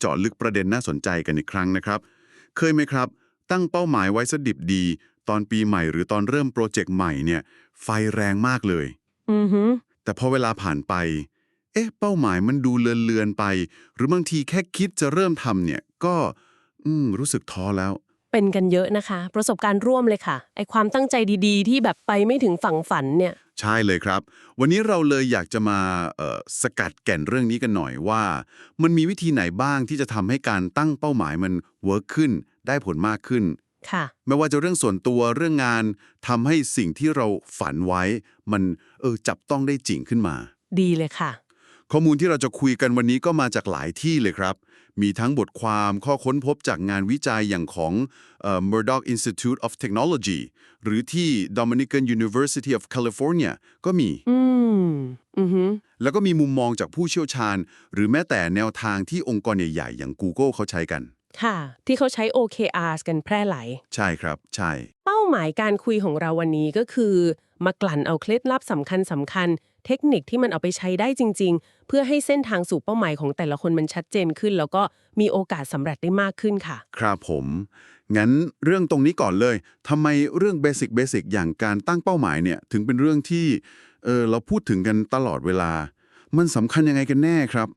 เจาะลึกประเด็นน่าสนใจกันอีกครั้งนะครับ เคยไหมครับ ตั้งเป้าหมายไว้สดิบดี ตอนปีใหม่หรือตอนเริ่มโปรเจกต์ใหม่เนี่ยไฟแรงมากเลย อือฮึแต่พอเวลาผ่านไป เอ๊ะ เป้าหมายมันดูเลือนๆไป หรือบางทีแค่คิดจะเริ่มทำเนี่ยก็ อืม รู้สึกท้อแล้ว เป็นกันเยอะนะคะ ประสบการณ์ร่วมเลยค่ะไอความตั้งใจดีๆ ที่แบบไปไม่ถึงฝั่งฝันเนี่ย ใช่เลยครับ วันนี้เราเลยอยากจะมาเอ่อสกัดแก่นเรื่องนี้กันหน่อยว่า มันมีวิธีไหนบ้างที่จะทำให้การตั้งเป้าหมายมันเวิร์กขึ้น ได้ผลมากขึ้นค่ะไม่ว่าจะเรื่องส่วนตัวเรื่องงานทำให้สิ่งที่เราฝันไว้ มันเออจับต้องได้จริงขึ้นมา ดีเลยค่ะ ข้อมูลที่เราจะคุยกันวันนี้ก็มาจากหลายที่เลยครับ มีทั้งบทความข้อค้นพบจากงานวิจัยอย่างของเอ่อ Murdoch Institute of Technology หรือที่ Dominican University of California ก็มีอืมอือฮึแล้วก็มีมุมมองจากผู้เชี่ยวชาญ หรือแม้แต่แนวทางที่องค์กรใหญ่ๆ อย่าง Google เขาใช้กัน ค่ะ ที่เขาใช้ OKRs กันแพร่หลาย ใช่ครับ ใช่ เป้าหมายการคุยของเราวันนี้ก็คือ มากลั่นเอาเคล็ดลับสำคัญสำคัญ เทคนิคที่มันเอาไปใช้ได้จริง ๆ เพื่อให้เส้นทางสู่เป้าหมายของแต่ละคนมันชัดเจนขึ้น แล้วก็มีโอกาสสำเร็จได้มากขึ้นค่ะ ครับผม งั้นเรื่องตรงนี้ก่อนเลยทำไมเรื่องเบสิกเบสิกอย่างการตั้งเป้าหมายเนี่ยถึงเป็นเรื่องที่เออเราพูดถึงกันตลอดเวลา มันสำคัญยังไงกันแน่ครับ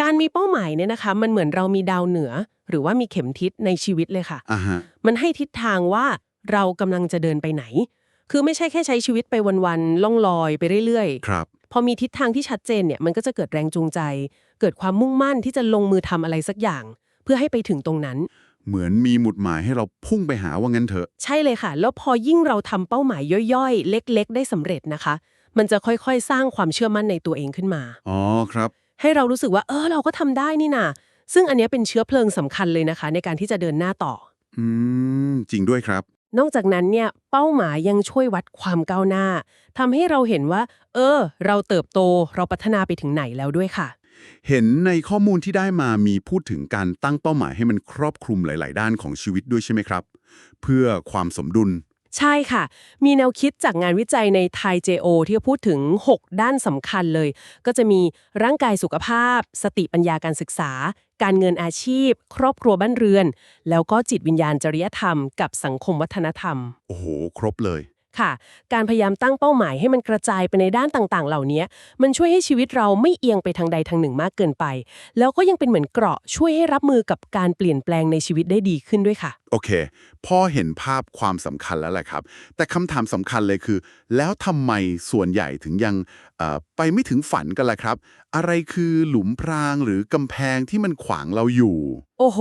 การมีเป้าหมายเนี่ยนะคะ มันเหมือนเรามีดาวเหนือ หรือว่ามีเข็มทิศในชีวิตเลยค่ะ อ่าฮะ มันให้ทิศทางว่าเรากำลังจะเดินไปไหน คือไม่ใช่แค่ใช้ชีวิตไปวันๆล่องลอยไปเรื่อยครับๆพอมีทิศทางที่ชัดเจนเนี่ยมันก็จะเกิดแรงจูงใจ เกิดความมุ่งมั่นที่จะลงมือทำอะไรสักอย่าง เพื่อให้ไปถึงตรงนั้น เหมือนมีหมุดหมายให้เราพุ่งไปหาว่างั้นเถอะ ใช่เลยค่ะ แล้วพอยิ่งเราทำเป้าหมายย่อยๆ เล็กๆ ได้สำเร็จนะคะ มันจะค่อยๆ สร้างความเชื่อมั่นในตัวเองขึ้นมา อ๋อครับ ให้เรารู้สึกว่าเออเราก็ทำได้นี่นาซึ่งอันเนี้ยเป็นเชื้อเพลิงสำคัญเลยนะคะ ในการที่จะเดินหน้าต่อ อืม จริงด้วยครับ นอกจากนั้นเนี่ยเป้าหมายยังช่วยวัดความก้าวหน้าทำให้เราเห็นว่า เออ เราเติบโตเราพัฒนาไปถึงไหนแล้วด้วยค่ะ เห็นในข้อมูลที่ได้มามีพูดถึงการตั้งเป้าหมายให้มันครอบคลุมหลาย ๆ ด้านของชีวิตด้วยใช่ไหมครับ เพื่อความสมดุล ใช่ค่ะ มีแนวคิดจากงานวิจัยในไทย JO ที่พูดถึง 6 ด้านสำคัญเลย ก็จะมีร่างกายสุขภาพ สติปัญญาการศึกษา การเงินอาชีพ ครอบครัวบ้านเรือน แล้วก็จิตวิญญาณจริยธรรมกับสังคมวัฒนธรรม โอ้โห ครบเลย ค่ะ การพยายามตั้งเป้าหมายให้มันกระจายไปในด้านต่างๆ เหล่านี้ มันช่วยให้ชีวิตเราไม่เอียงไปทางใดทางหนึ่งมากเกินไป แล้วก็ยังเป็นเหมือนเกราะช่วยให้รับมือกับการเปลี่ยนแปลงในชีวิตได้ดีขึ้นด้วยค่ะ โอเค พอเห็นภาพความสำคัญแล้วแหละครับ แต่คำถามสำคัญเลยคือ แล้วทำไมส่วนใหญ่ถึงยังเอ่อไปไม่ถึงฝันกันล่ะครับ อะไรคือหลุมพรางหรือกำแพงที่มันขวางเราอยู่ โอ้โห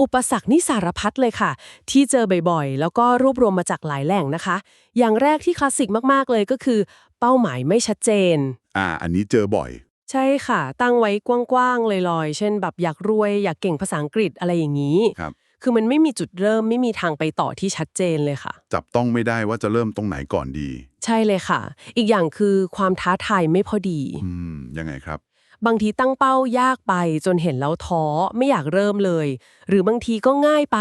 อุปสรรคนี่สารพัดเลยค่ะ ที่เจอบ่อยๆ แล้วก็รวบรวมมาจากหลายแหล่งนะคะ อย่างแรกที่คลาสสิกมากๆเลยก็คือ เป้าหมายไม่ชัดเจน อ่า อันนี้เจอบ่อย ใช่ค่ะ ตั้งไว้กว้างๆลอยๆ เช่นแบบอยากรวย อยากเก่งภาษาอังกฤษอะไรอย่างนี้ครับ คือมันไม่มีจุดเริ่มไม่มีทางไปต่อที่ชัดเจนเลยค่ะ จับต้องไม่ได้ว่าจะเริ่มตรงไหนก่อนดี ใช่เลยค่ะ อีกอย่างคือความท้าทายไม่พอดี อืม ยังไงครับ บางทีตั้งเป้ายากไปจนเห็นแล้วท้อไม่อยากเริ่มเลย หรือบางทีก็ง่ายไป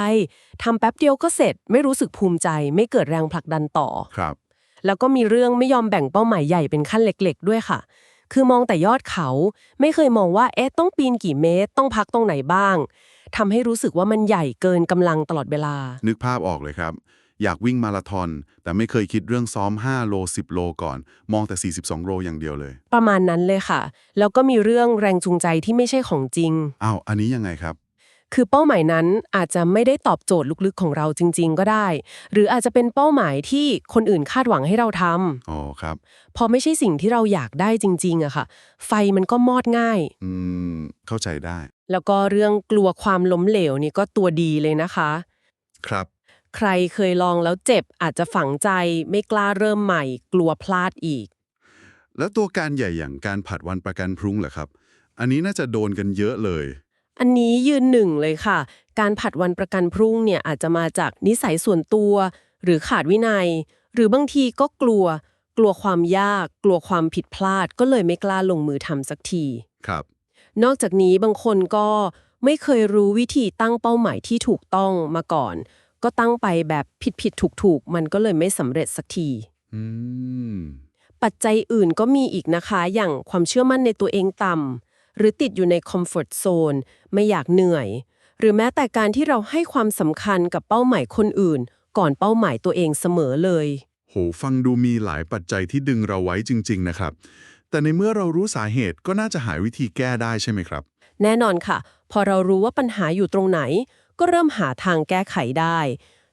ทำแป๊บเดียวก็เสร็จ ไม่รู้สึกภูมิใจ ไม่เกิดแรงผลักดันต่อ ครับ แล้วก็มีเรื่องไม่ยอมแบ่งเป้าหมายใหญ่เป็นขั้นเล็ก ๆ ด้วยค่ะ คือมองแต่ยอดเขา ไม่เคยมองว่าเอ๊ะต้องปีนกี่เมตร ต้องพักตรงไหนบ้างทำให้รู้สึกว่ามันใหญ่เกินกำลังตลอดเวลา นึกภาพออกเลยครับ อยากวิ่งมาราธอน แต่ไม่เคยคิดเรื่องซ้อม 5 โล 10 โลก่อน มองแต่ 42 โลอย่างเดียวเลย ประมาณนั้นเลยค่ะ แล้วก็มีเรื่องแรงจูงใจที่ไม่ใช่ของจริง อ้าว อันนี้ยังไงครับ คือเป้าหมายนั้นอาจจะไม่ได้ตอบโจทย์ลึกๆของเราจริง ๆ ก็ได้ หรืออาจจะเป็นเป้าหมายที่คนอื่นคาดหวังให้เราทำอ๋อครับ พอไม่ใช่สิ่งที่เราอยากได้จริงๆอะค่ะ ไฟมันก็มอดง่าย อืม เข้าใจได้ แล้วก็เรื่องกลัวความล้มเหลวนี่ก็ตัวดีเลยนะคะ ครับ ใครเคยลองแล้วเจ็บอาจจะฝังใจไม่กล้าเริ่มใหม่ กลัวพลาดอีก แล้วตัวการใหญ่อย่างการผัดวันประกันพรุ่งเหรอครับ อันนี้น่าจะโดนกันเยอะเลย อันนี้ยืนหนึ่งเลยค่ะ การผัดวันประกันพรุ่งเนี่ยอาจจะมาจากนิสัยส่วนตัว หรือขาดวินัย หรือบางทีก็กลัว กลัวความยาก กลัวความผิดพลาดก็เลยไม่กล้าลงมือทำสักที ครับ นอกจากนี้บางคนก็ไม่เคยรู้วิธีตั้งเป้าหมายที่ถูกต้องมาก่อน ก็ตั้งไปแบบผิดผิดถูกถูกๆมันก็เลยไม่สำเร็จสักที อืม ปัจจัยอื่นก็มีอีกนะคะ อย่างความเชื่อมั่นในตัวเองต่ำ หรือติดอยู่ในคอมฟอร์ทโซนไม่อยากเหนื่อย หรือแม้แต่การที่เราให้ความสำคัญกับเป้าหมายคนอื่น ก่อนเป้าหมายตัวเองเสมอเลย โห ฟังดูมีหลายปัจจัยที่ดึงเราไว้จริง ๆ นะครับ แต่ในเมื่อเรารู้สาเหตุก็น่าจะหาวิธีแก้ได้ใช่ไหมครับ แน่นอนค่ะ พอเรารู้ว่าปัญหาอยู่ตรงไหน ก็เริ่มหาทางแก้ไขได้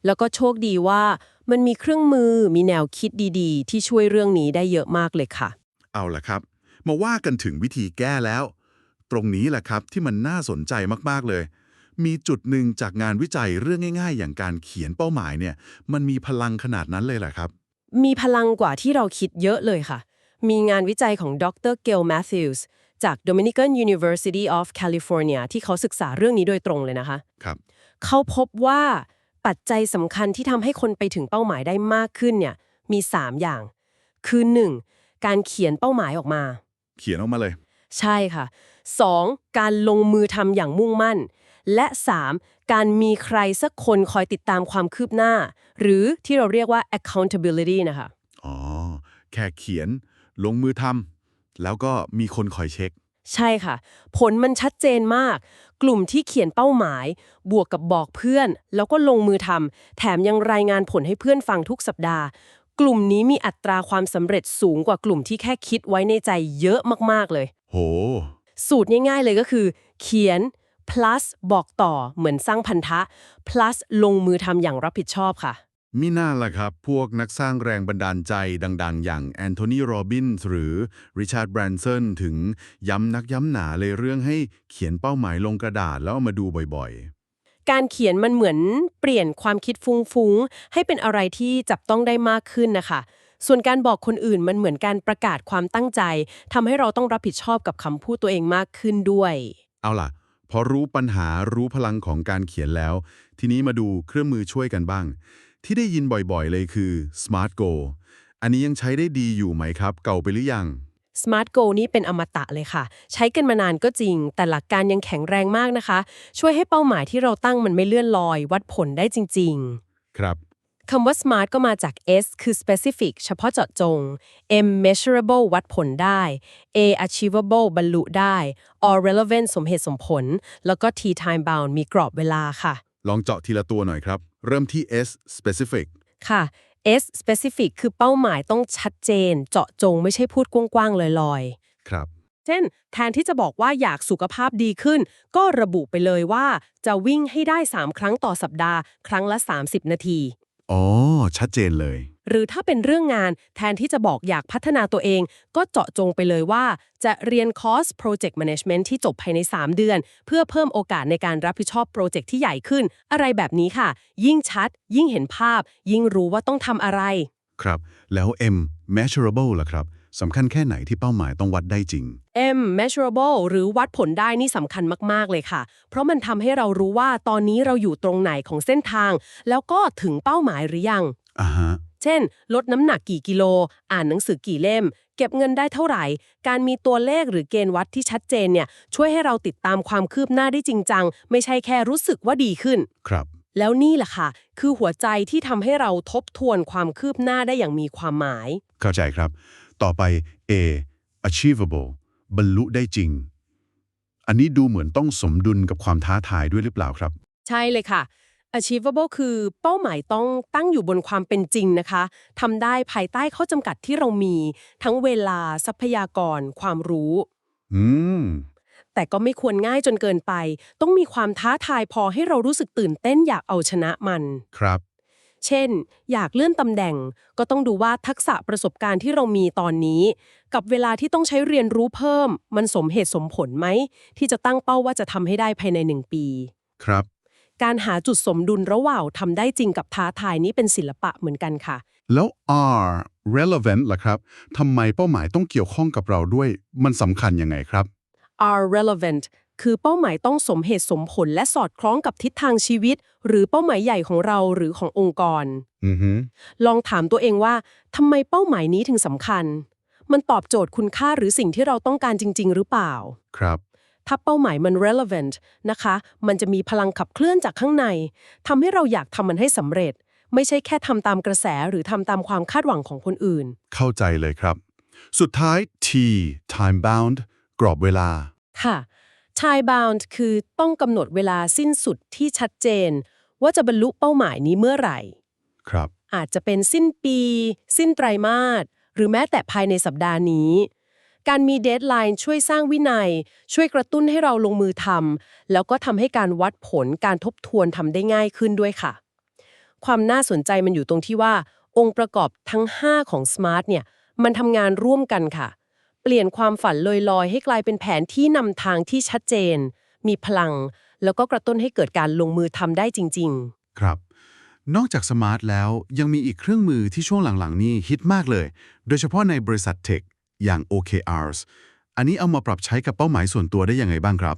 แล้วก็โชคดีว่ามันมีเครื่องมือมีแนวคิดดีๆ ที่ช่วยเรื่องนี้ได้เยอะมากเลยค่ะ เอาละครับ มาว่ากันถึงวิธีแก้แล้ว ตรงนี้แหละครับที่มันน่าสนใจมากๆเลย มีจุดหนึ่งจากงานวิจัยเรื่องง่าย ๆ อย่างการเขียนเป้าหมายเนี่ย มันมีพลังขนาดนั้นเลยแหละครับ มีพลังกว่าที่เราคิดเยอะเลยค่ะ มีงานวิจัยของดรเกลแมทธิวส์จาก Dominican University of California ที่เขาศึกษาเรื่องนี้โดยตรงเลยนะคะ ครับ เขาพบว่าปัจจัยสำคัญที่ทำให้คนไปถึงเป้าหมายได้มากขึ้นเนี่ย มี 3 อย่าง คือ 1. การเขียนเป้าหมายออกมา เขียนออกมาเลย ใช่ค่ะ 2. การลงมือทำอย่างมุ่งมั่น และ 3. การมีใครสักคนคอยติดตามความคืบหน้า หรือที่เราเรียกว่า accountability นะคะอ๋อ แค่เขียน ลงมือทำแล้วก็มีคนคอยเช็ค ใช่ค่ะ ผลมันชัดเจนมาก กลุ่มที่เขียนเป้าหมาย บวกกับบอกเพื่อน แล้วก็ลงมือทำแถมยังรายงานผลให้เพื่อนฟังทุกสัปดาห์ กลุ่มนี้มีอัตราความสำเร็จสูงกว่ากลุ่มที่แค่คิดไว้ในใจเยอะมากๆเลย โห สูตรง่าย ๆ เลยก็คือ เขียน plus บอกต่อเหมือนสร้างพันธะ plus ลงมือทำอย่างรับผิดชอบค่ะ มิน่าล่ะครับ พวกนักสร้างแรงบันดาลใจดัง ๆ อย่างแอนโทนีโรบินส์หรือริชาร์ดแบรนสันถึงย้ำนักย้ำหนาเลยเรื่องให้เขียนเป้าหมายลงกระดาษแล้วเอามาดูบ่อยการเขียนมันเหมือนเปลี่ยนความคิดฟุ้งๆ ให้เป็นอะไรที่จับต้องได้มากขึ้นนะคะ ส่วนการบอกคนอื่นมันเหมือนการประกาศความตั้งใจทำให้เราต้องรับผิดชอบกับคำพูดตัวเองมากขึ้นด้วยๆเอาล่ะ พอรู้ปัญหารู้พลังของการเขียนแล้ว ทีนี้มาดูเครื่องมือช่วยกันบ้าง ที่ได้ยินบ่อยๆเลยคือ Smart Goal อันนี้ยังใช้ได้ดีอยู่ไหมครับ เก่าไปหรือยัง Smart Goal นี่เป็นอมตะเลยค่ะ ใช้กันมานานก็จริง แต่หลักการยังแข็งแรงมากนะคะ ช่วยให้เป้าหมายที่เราตั้งมันไม่เลื่อนลอย วัดผลได้จริง ๆ ครับ คำว่า smart ก็มาจาก S คือ specific เฉพาะเจาะจง M measurable วัดผลได้ A achievable บรรลุได้ or relevant สมเหตุสมผล แล้วก็ T time bound มีกรอบเวลาค่ะ ลองเจาะทีละตัวหน่อยครับ เริ่มที่ S specific ค่ะ S specific คือเป้าหมายต้องชัดเจน เจาะจงไม่ใช่พูดกว้างๆลอยๆ ครับ เช่น แทนที่จะบอกว่าอยากสุขภาพดีขึ้น ก็ระบุไปเลยว่าจะวิ่งให้ได้ 3 ครั้งต่อสัปดาห์ ครั้งละ 30 นาที อ๋อ ชัดเจนเลย หรือถ้าเป็นเรื่องงานแทนที่จะบอกอยากพัฒนาตัวเอง ก็เจาะจงไปเลยว่า จะเรียนคอร์ส Project Management ที่จบภายใน 3 เดือน เพื่อเพิ่มโอกาสในการรับผิดชอบโปรเจกต์ที่ใหญ่ขึ้น อะไรแบบนี้ค่ะ ยิ่งชัด ยิ่งเห็นภาพ ยิ่งรู้ว่าต้องทำอะไร ครับ แล้ว M measurable ล่ะครับ สำคัญแค่ไหนที่เป้าหมายต้องวัดได้จริง M measurable หรือวัดผลได้นี่สำคัญมาก ๆ เลยค่ะ เพราะมันทำให้เรารู้ว่าตอนนี้เราอยู่ตรงไหนของเส้นทาง แล้วก็ถึงเป้าหมายหรือยัง อ่าฮะ เช่น ลดน้ำหนักกี่กิโล อ่านหนังสือกี่เล่ม เก็บเงินได้เท่าไหร่ การมีตัวเลขหรือเกณฑ์วัดที่ชัดเจนเนี่ยช่วยให้เราติดตามความคืบหน้าได้จริงจัง ไม่ใช่แค่รู้สึกว่าดีขึ้น ครับ แล้วนี่แหละค่ะ คือหัวใจที่ทำให้เราทบทวนความคืบหน้าได้อย่างมีความหมาย เข้าใจครับ ต่อไป A achievable บรรลุได้จริง อันนี้ดูเหมือนต้องสมดุลกับความท้าทายด้วยหรือเปล่าครับ ใช่เลยค่ะ achievable คือเป้าหมายต้องตั้งอยู่บนความเป็นจริงนะคะทำได้ภายใต้ข้อจำกัดที่เรามี ทั้งเวลาทรัพยากร ความรู้ อืม แต่ก็ไม่ควรง่ายจนเกินไป ต้องมีความท้าทายพอให้เรารู้สึกตื่นเต้นอยากเอาชนะมัน ครับ เช่น อยากเลื่อนตำแหน่ง ก็ต้องดูว่าทักษะประสบการณ์ที่เรามีตอนนี้ กับเวลาที่ต้องใช้เรียนรู้เพิ่ม มันสมเหตุสมผลไหม ที่จะตั้งเป้าว่าจะทำให้ได้ภายในหนึ่งปี ครับ การหาจุดสมดุลระหว่างทำได้จริงกับท้าทายนี้เป็นศิลปะเหมือนกันค่ะ แล้ว R relevant ล่ะครับทำไมเป้าหมายต้องเกี่ยวข้องกับเราด้วย มันสำคัญยังไงครับ are relevant คือเป้าหมายต้องสมเหตุสมผลและสอดคล้องกับทิศทางชีวิต หรือเป้าหมายใหญ่ของเราหรือขององค์กรอือฮึลองถามตัวเองว่าทำไมเป้าหมายนี้ถึงสำคัญ มันตอบโจทย์คุณค่าหรือสิ่งที่เราต้องการจริง ๆ หรือเปล่า ครับ ถ้าเป้าหมายมัน relevant นะคะ มันจะมีพลังขับเคลื่อนจากข้างในทำให้เราอยากทำมันให้สำเร็จ ไม่ใช่แค่ทำตามกระแสหรือทำตามความคาดหวังของคนอื่น เข้าใจเลยครับ สุดท้าย T time bound กรอบเวลาค่ะ time bound คือต้องกำหนดเวลาสิ้นสุดที่ชัดเจน ว่าจะบรรลุเป้าหมายนี้เมื่อไหร่ ครับ อาจจะเป็นสิ้นปี สิ้นไตรมาสหรือแม้แต่ภายในสัปดาห์นี้ การมีเดทไลน์ช่วยสร้างวินัย ช่วยกระตุ้นให้เราลงมือทำแล้วก็ทำให้การวัดผลการทบทวนทำได้ง่ายขึ้นด้วยค่ะ ความน่าสนใจมันอยู่ตรงที่ว่า องค์ประกอบทั้ง 5 ของ SMART เนี่ยมันทำงานร่วมกันค่ะ เปลี่ยนความฝันลอยๆ ให้กลายเป็นแผนที่นำทางที่ชัดเจน มีพลัง แล้วก็กระตุ้นให้เกิดการลงมือทำได้จริง ๆ ครับ นอกจากสมาร์ทแล้วยังมีอีกเครื่องมือที่ช่วงหลังๆ นี้ฮิตมากเลย โดยเฉพาะในบริษัทเทคอย่าง OKRs อันนี้เอามาปรับใช้กับเป้าหมายส่วนตัวได้ยังไงบ้างครับ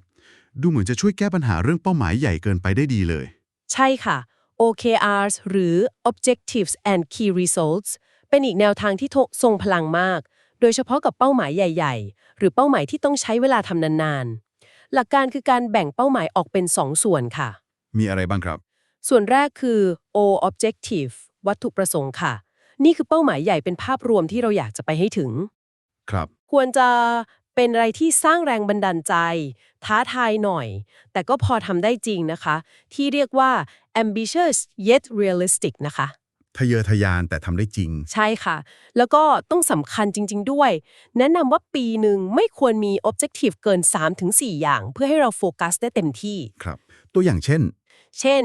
ดูเหมือนจะช่วยแก้ปัญหาเรื่องเป้าหมายใหญ่เกินไปได้ดีเลย ใช่ค่ะ OKRs หรือ Objectives and Key Results เป็นอีกแนวทางที่ทรงพลังมาก โดยเฉพาะกับเป้าหมายใหญ่ ๆ หรือเป้าหมายที่ต้องใช้เวลาทำนานๆ หลักการคือการแบ่งเป้าหมายออกเป็น 2 ส่วนค่ะ มีอะไรบ้างครับ ส่วนแรกคือ O Objective วัตถุประสงค์ค่ะ นี่คือเป้าหมายใหญ่เป็นภาพรวมที่เราอยากจะไปให้ถึง ครับ ควรจะเป็นอะไรที่สร้างแรงบันดาลใจ ท้าทายหน่อย แต่ก็พอทำได้จริงนะคะ ที่เรียกว่า ambitious yet realistic นะคะ ทะเยอทะยานแต่ทำได้จริง ใช่ค่ะ แล้วก็ต้องสำคัญจริง ๆ ด้วย แนะนำว่าปีหนึ่งไม่ควรมี objective เกิน 3-4 อย่าง เพื่อให้เราโฟกัสได้เต็มที่ครับ ตัวอย่างเช่น เช่น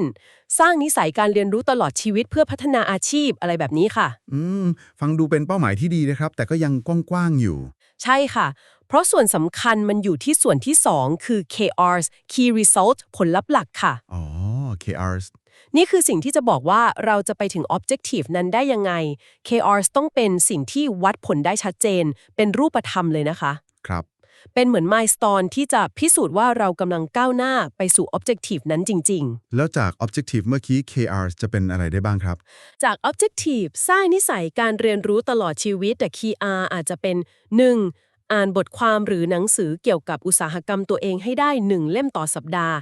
สร้างนิสัยการเรียนรู้ตลอดชีวิตเพื่อพัฒนาอาชีพอะไรแบบนี้ค่ะ อืม ฟังดูเป็นเป้าหมายที่ดีนะครับ แต่ก็ยังกว้างๆอยู่ ใช่ค่ะ เพราะส่วนสำคัญมันอยู่ที่ส่วนที่ 2 คือ KRs Key Result ผลลัพธ์หลักค่ะอ๋อ KRs นี่คือสิ่งที่จะบอกว่าเราจะไปถึง Objective นั้นได้ยังไง KRs ต้องเป็นสิ่งที่วัดผลได้ชัดเจน เป็นรูปธรรมเลยนะคะ ครับ เป็นเหมือน milestone ที่จะพิสูจน์ว่าเรากำลังก้าวหน้าไปสู่ Objective นั้นจริง แล้วจาก Objective เมื่อกี้ KRs จะเป็นอะไรได้บ้างครับ ๆ จาก Objective สร้างนิสัยการเรียนรู้ตลอดชีวิตแต่ Key R อาจจะเป็น 1. อ่านบทความหรือหนังสือเกี่ยวกับอุตสาหกรรมตัวเองให้ได้ 1 เล่มต่อสัปดาห์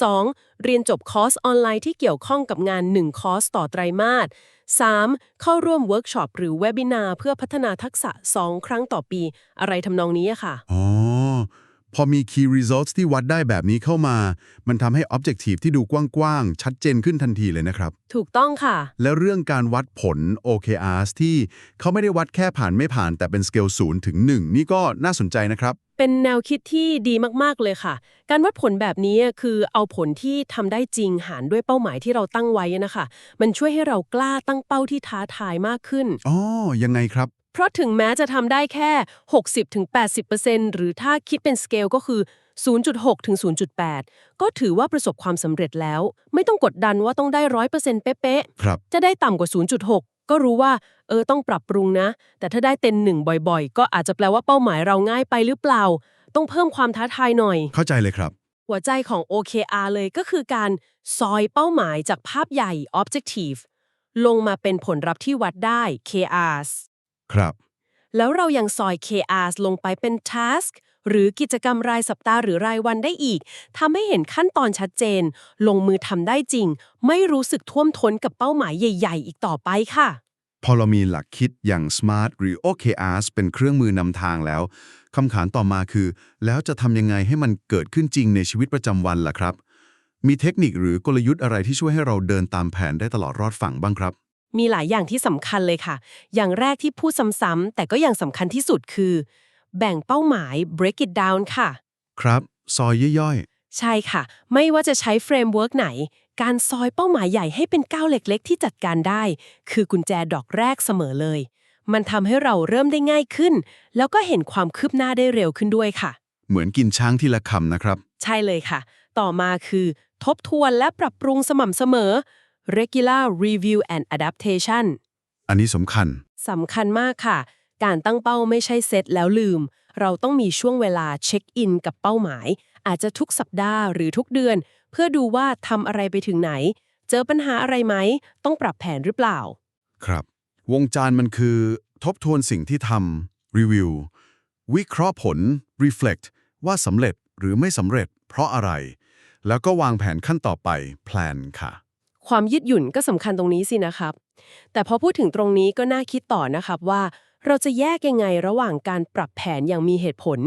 2. เรียนจบคอร์สออนไลน์ที่เกี่ยวข้องกับงาน 1 คอร์สต่อไตรมาส 3. เข้าร่วมเวิร์กช็อปหรือเวบินาร์เพื่อพัฒนาทักษะ 2 ครั้งต่อปี อะไรทำนองนี้อะค่ะ อ๋อ พอมี Key Results ที่วัดได้แบบนี้เข้ามา มันทำให้ Objective ที่ดูกว้างๆ ชัดเจนขึ้นทันทีเลยนะครับ ถูกต้องค่ะ แล้วเรื่องการวัดผล OKRs ที่เขาไม่ได้วัดแค่ผ่านไม่ผ่านแต่เป็นสเกล0ถึง 1 นี่ก็น่าสนใจนะครับ เป็นแนวคิดที่ดีมากๆเลยค่ะ การวัดผลแบบนี้คือเอาผลที่ทำได้จริงหารด้วยเป้าหมายที่เราตั้งไว้นะคะ มันช่วยให้เรากล้าตั้งเป้าที่ท้าทายมากขึ้น อ๋อ ยังไงครับ เพราะถึงแม้จะทำได้แค่ 60-80%หรือถ้าคิดเป็นสเกลก็คือ 0.6 ถึง 0.8 ก็ถือว่าประสบความสำเร็จแล้ว ไม่ต้องกดดันว่าต้องได้ 100%เป๊ะครับๆจะได้ต่ำกว่า 0.6 ก็รู้ว่า เออต้องปรับปรุงนะ แต่ถ้าได้เต็มหนึ่งบ่อยๆ ก็อาจจะแปลว่าเป้าหมายเราง่ายไปหรือเปล่า ต้องเพิ่มความท้าทายหน่อย เข้าใจเลยครับ หัวใจของ OKR เลยก็คือการซอยเป้าหมายจากภาพใหญ่ Objective ลงมาเป็นผลลัพธ์ที่วัดได้ KRs ครับ แล้วเรายังซอย KRs ลงไปเป็น Task หรือกิจกรรมรายสัปดาห์หรือรายวันได้อีกทำให้เห็นขั้นตอนชัดเจน ลงมือทำได้จริง ไม่รู้สึกท่วมท้นกับเป้าหมายใหญ่ ๆ อีกต่อไปค่ะ พอเรามีหลักคิดอย่าง SMART หรือ OKRs เป็นเครื่องมือนำทางแล้วคำถามต่อมาคือ แล้วจะทำยังไงให้มันเกิดขึ้นจริงในชีวิตประจำวันล่ะครับ มีเทคนิคหรือกลยุทธ์อะไรที่ช่วยให้เราเดินตามแผนได้ตลอดรอดฝั่งบ้างครับมีหลายอย่างที่สำคัญเลยค่ะ อย่างแรกที่พูดซ้ำๆแต่ก็ยังสำคัญที่สุดคือ แบ่งเป้าหมาย break it down ค่ะ ครับ ซอยย่อยใช่ค่ะ ไม่ว่าจะใช้เฟรมเวิร์กไหน การซอยเป้าหมายใหญ่ให้เป็นก้าวเล็กๆ ที่จัดการได้ คือกุญแจดอกแรกเสมอเลย มันทำให้เราเริ่มได้ง่ายขึ้น แล้วก็เห็นความคืบหน้าได้เร็วขึ้นด้วยค่ะ ๆ เหมือนกินช้างทีละคำนะครับ ใช่เลยค่ะ ต่อมาคือ ทบทวนและปรับปรุงสม่ำเสมอ regular review and adaptation อันนี้สำคัญ สำคัญมากค่ะ การตั้งเป้าไม่ใช่เซตแล้วลืม เราต้องมีช่วงเวลาเช็คอินกับเป้าหมาย อาจจะทุกสัปดาห์หรือทุกเดือน เพื่อดูว่าทำอะไรไปถึงไหน เจอปัญหาอะไรไหม ต้องปรับแผนหรือเปล่า ครับ วงจรมันคือ ทบทวนสิ่งที่ทำรีวิววิเคราะห์ผล reflect ว่าสำเร็จหรือไม่สำเร็จ เพราะอะไร แล้วก็วางแผนขั้นต่อไป plan ค่ะ ความยืดหยุ่นก็สำคัญตรงนี้สินะครับ แต่พอพูดถึงตรงนี้ก็น่าคิดต่อนะครับว่า เราจะแยกยังไงระหว่างการปรับแผนอย่างมีเหตุผล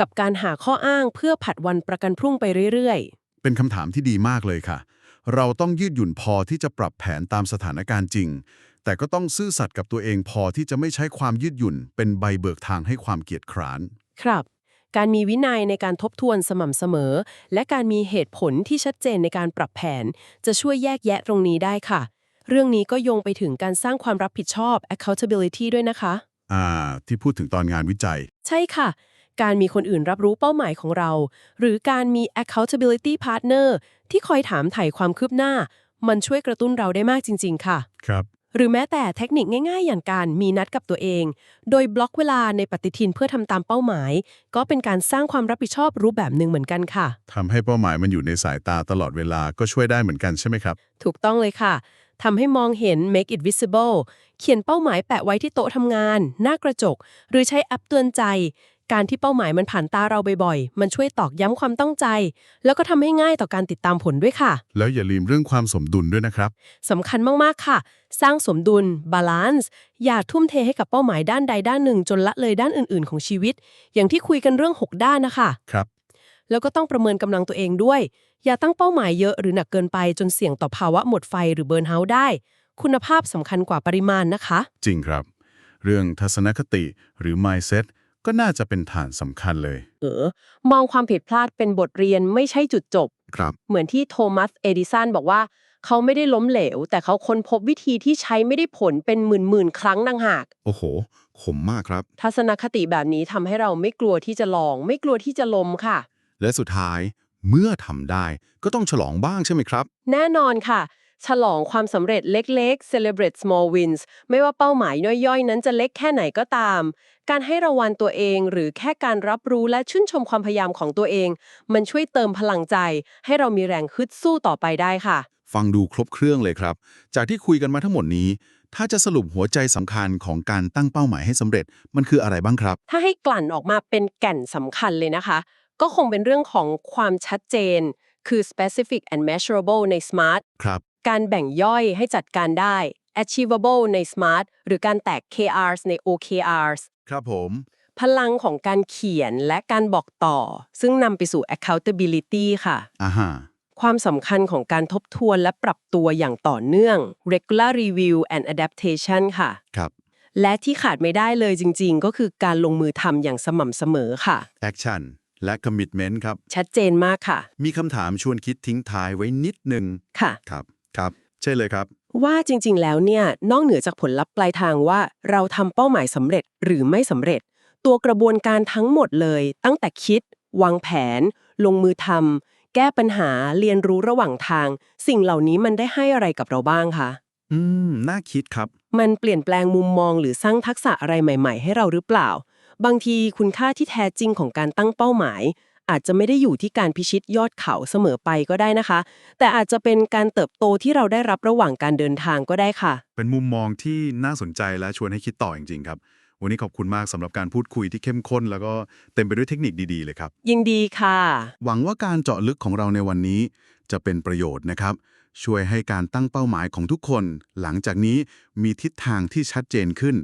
กับการหาข้ออ้างเพื่อผัดวันประกันพรุ่งไปเรื่อยเป็นคำถามที่ดีมากเลยค่ะ เราต้องยืดหยุ่นพอที่จะปรับแผนตามสถานการณ์จริง แต่ก็ต้องซื่อสัตย์กับตัวเองพอที่จะไม่ใช้ความยืดหยุ่น เป็นใบเบิกทางให้ความเกียจคร้านๆครับ การมีวินัยในการทบทวนสม่ำเสมอ และการมีเหตุผลที่ชัดเจนในการปรับแผน จะช่วยแยกแยะตรงนี้ได้ค่ะ เรื่องนี้ก็โยงไปถึงการสร้างความรับผิดชอบ accountability ด้วยนะคะ อ่า ที่พูดถึงตอนงานวิจัย ใช่ค่ะ การมีคนอื่นรับรู้เป้าหมายของเรา หรือการมี accountability partner ที่คอยถามไถ่ความคืบหน้า มันช่วยกระตุ้นเราได้มากจริง ๆ ค่ะ ครับ หรือแม้แต่เทคนิคง่าย ๆ อย่างการมีนัดกับตัวเอง โดยบล็อกเวลาในปฏิทินเพื่อทำตามเป้าหมาย ก็เป็นการสร้างความรับผิดชอบรูปแบบหนึ่งเหมือนกันค่ะ ทำให้เป้าหมายมันอยู่ในสายตาตลอดเวลาก็ช่วยได้เหมือนกันใช่ไหมครับ ถูกต้องเลยค่ะ ทำให้มองเห็น make it visible เขียนเป้าหมายแปะไว้ที่โต๊ะทำงาน หน้ากระจก หรือใช้แอปเตือนใจ การที่เป้าหมายมันผ่านตาเราบ่อยๆ มันช่วยตอกย้ำความต้องใจ แล้วก็ทำให้ง่ายต่อการติดตามผลด้วยค่ะ แล้วอย่าลืมเรื่องความสมดุลด้วยนะครับ สำคัญมากๆค่ะ สร้างสมดุล บาลานซ์ อย่าทุ่มเทให้กับเป้าหมายด้านใดด้านหนึ่ง จนละเลยด้านอื่นๆ ของชีวิต อย่างที่คุยกันเรื่อง 6 ด้านนะคะ ครับ แล้วก็ต้องประเมินกำลังตัวเองด้วย อย่าตั้งเป้าหมายเยอะหรือหนักเกินไปจนเสี่ยงต่อภาวะหมดไฟหรือเบิร์นเอาท์ได้ คุณภาพสำคัญกว่าปริมาณนะคะ จริงครับ เรื่องทัศนคติหรือ mindset ก็น่าจะเป็นฐานสำคัญเลย เออ มองความผิดพลาดเป็นบทเรียนไม่ใช่จุดจบ ครับ เหมือนที่โทมัส เอดิสันบอกว่า เขาไม่ได้ล้มเหลว แต่เขาค้นพบวิธีที่ใช้ไม่ได้ผลเป็นหมื่นๆ ครั้งดังหาก โอ้โหขมมากครับ ทัศนคติแบบนี้ทำให้เราไม่กลัวที่จะลอง ไม่กลัวที่จะล้มค่ะ และสุดท้ายเมื่อทำได้ก็ต้องฉลองบ้างใช่ไหมครับ แน่นอนค่ะ ฉลองความสำเร็จเล็ก ๆ celebrate small wins ไม่ว่าเป้าหมายย่อยๆ นั้นจะเล็กแค่ไหนก็ตาม การให้รางวัลตัวเองหรือแค่การรับรู้และชื่นชมความพยายามของตัวเอง มันช่วยเติมพลังใจ ให้เรามีแรงฮึดสู้ต่อไปได้ค่ะ ฟังดูครบเครื่องเลยครับ จากที่คุยกันมาทั้งหมดนี้ ถ้าจะสรุปหัวใจสำคัญของการตั้งเป้าหมายให้สำเร็จมันคืออะไรบ้างครับ ถ้าให้กลั่นออกมาเป็นแก่นสำคัญเลยนะคะ ก็คงเป็นเรื่องของความชัดเจน คือ specific and measurable ใน SMART ครับ การแบ่งย่อยให้จัดการได้ achievable ใน SMART หรือการแตก KRs ใน OKRs ครับผม พลังของการเขียนและการบอกต่อ ซึ่งนำไปสู่ accountability ค่ะ อ่าฮะ ความสำคัญของการทบทวนและปรับตัวอย่างต่อเนื่อง regular review and adaptation ค่ะ ครับ และที่ขาดไม่ได้เลยจริง ๆ ก็คือการลงมือทำอย่างสม่ำเสมอค่ะ action และ commitment ครับ ชัดเจนมากค่ะ มีคำถามชวนคิดทิ้งท้ายไว้นิดนึงค่ะ ครับครับใช่เลยครับ ว่าจริง ๆ แล้วเนี่ยนอกเหนือจากผลลัพธ์ปลายทางว่าเราทำเป้าหมายสำเร็จหรือไม่สำเร็จ ตัวกระบวนการทั้งหมดเลย ตั้งแต่คิด วางแผน ลงมือทำแก้ปัญหาเรียนรู้ระหว่างทาง สิ่งเหล่านี้มันได้ให้อะไรกับเราบ้างคะอืมน่าคิดครับ มันเปลี่ยนแปลงมุมมองหรือสร้างทักษะอะไรใหม่ ๆ ให้เราหรือเปล่า บางทีคุณค่าที่แท้จริงของการตั้งเป้าหมาย อาจจะไม่ได้อยู่ที่การพิชิตยอดเขาเสมอไปก็ได้นะคะ แต่อาจจะเป็นการเติบโตที่เราได้รับระหว่างการเดินทางก็ได้ค่ะ เป็นมุมมองที่น่าสนใจและชวนให้คิดต่อจริงๆครับ วันนี้ขอบคุณมากสำหรับการพูดคุยที่เข้มข้น แล้วก็เต็มไปด้วยเทคนิคดีๆเลยครับ ยินดีค่ะ หวังว่าการเจาะลึกของเราในวันนี้จะเป็นประโยชน์นะครับ ช่วยให้การตั้งเป้าหมายของทุกคน หลังจากนี้มีทิศทางที่ชัดเจนขึ้น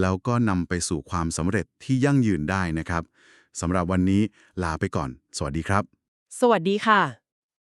แล้วก็นำไปสู่ความสำเร็จที่ยั่งยืนได้นะครับสำหรับวันนี้ลาไปก่อน สวัสดีครับ สวัสดีค่ะ